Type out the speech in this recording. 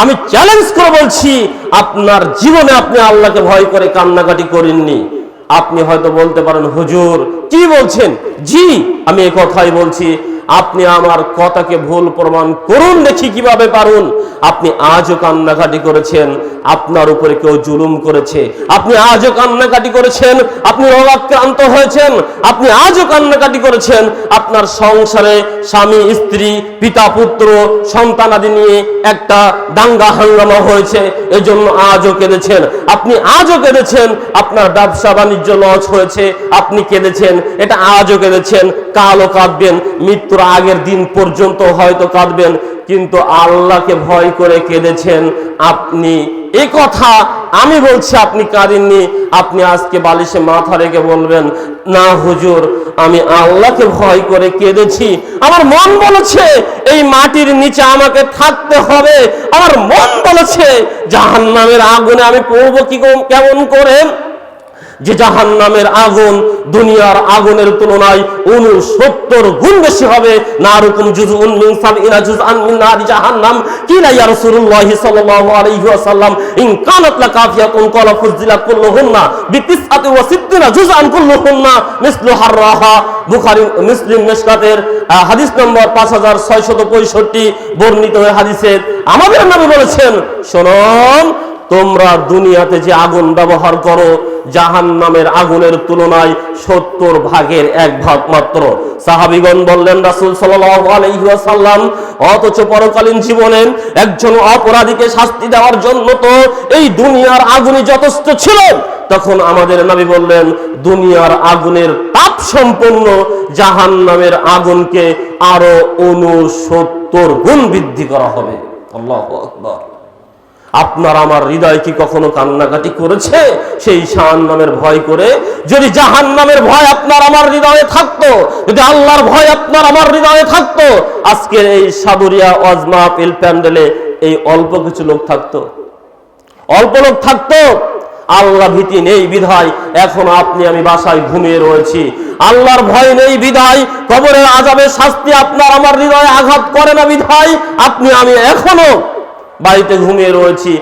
আমি চ্যালেঞ্জ করে বলছি, আপনার জীবনে আপনি আল্লাহকে ভয় করে কান্নাকাটি করেননি। আপনি হয়তো বলতে পারেন, হুজুর, কি বলছেন? জি, আমি এ কথাই বলছি, আপনি আমার কথাকে ভুল প্রমাণ করুন, দেখি কীভাবে পারুন। আপনি আজও কান্নাকাটি করেছেন আপনার উপরে কেউ জুলুম করেছে। আপনি আজও কান্নাকাটি করেছেন, আপনি রোগাক্রান্ত হয়েছেন, আপনি আজও কান্নাকাটি করেছেন। আপনার সংসারে স্বামী, স্ত্রী, পিতা, পুত্র সন্তানাদি নিয়ে একটা দাঙ্গা হাঙ্গামা হয়েছে, এজন্য আজও কেঁদেছেন। আপনি আজও কেঁদেছেন, আপনার ব্যবসা বাণিজ্য লস হয়েছে, আপনি কেঁদেছেন, এটা আজও কেঁদেছেন। কালও কাঁদবেন, মৃত্যুর আগের দিন পর্যন্ত হয়তো কাঁদবেন, কিন্তু আল্লাহকে ভয় করে কেঁদেছেন। আপনি এই কথা আমি বলছি, আপনি কাঁদেননি। আপনি আজকে বালিশে মাথা রেখে বলবেন, না হুজুর, আমি আল্লাহকে ভয় করে কেঁদেছি। আমার মন বলেছে, এই মাটির নিচে আমাকে থাকতে হবে। আমার মন বলেছে, জাহান্নামের আগুনে আমি পড়ব কি কেমন করে? যে জাহান নামের আগুন দুনিয়ার আগুনের তুলনায় উনসত্তর গুণ বেশি হবে। না রকম জুজ উন্মিন সাব ইলা নারি জাহান্নাম। কিলা রাসূলুল্লাহ সাল্লাল্লাহু আলাইহি ওয়াসাল্লাম, ইন কানাত লা কাফিয়াতুন ক্বালা ফুজিলাত কুল্লুহুন্না বিতিসআতি ওয়া সিত্তিনা জুজআন কুল্লুহুন্না মিসলু হাররাহা। বুখারী, মুসলিম মিশকাতের হাদিস নম্বর 5665 বর্ণিত হয়ে আমাদের নবী বলেছেন, শুনুন, তোমরা দুনিয়াতে যে আগুন ব্যবহার করো জাহান নামের আগুনের তুলনায় সত্তর ভাগের এক ভাগ মাত্র। সাহাবিগণ বললেন, রাসুল সাল্লাম অথচ পরকালীন জীবনে একজন অপরাধীকে শাস্তি দেওয়ার জন্য তো এই দুনিয়ার আগুনই যথেষ্ট ছিল। তখন আমাদের নবী বললেন, দুনিয়ার আগুনের তাপ সম্পন্ন জাহান নামের আগুনকে আরও উনসত্তর গুণ বৃদ্ধি করা হবে। আল্লাহ আকবর। আপনার আমার হৃদয় কি কখনো কান্নাকাটি করেছে? সেই শাহান নামের ভয় করে যদি জাহান নামের ভয় আপনার আমার হৃদয়ে থাকতো, যদি আল্লাহর ভয় আপনার আমার হৃদয়ে থাকতো, আজকে এই সাদুরিয়া অজমা পিল প্যান্ডেলে এই অল্প কিছু লোক থাকতো। অল্প লোক থাকতো। আল্লাহ ভীতি নেই বিধায়, এখন আপনি আমি বাসায় ঘুমিয়ে রয়েছি। আল্লাহর ভয় নেই বিধায়, কবরের আজাবের শাস্তি আপনার আমার হৃদয়ে আঘাত করে না বিধায়, আপনি আমি এখনও বাড়িতে ঘুমিয়ে রয়েছি।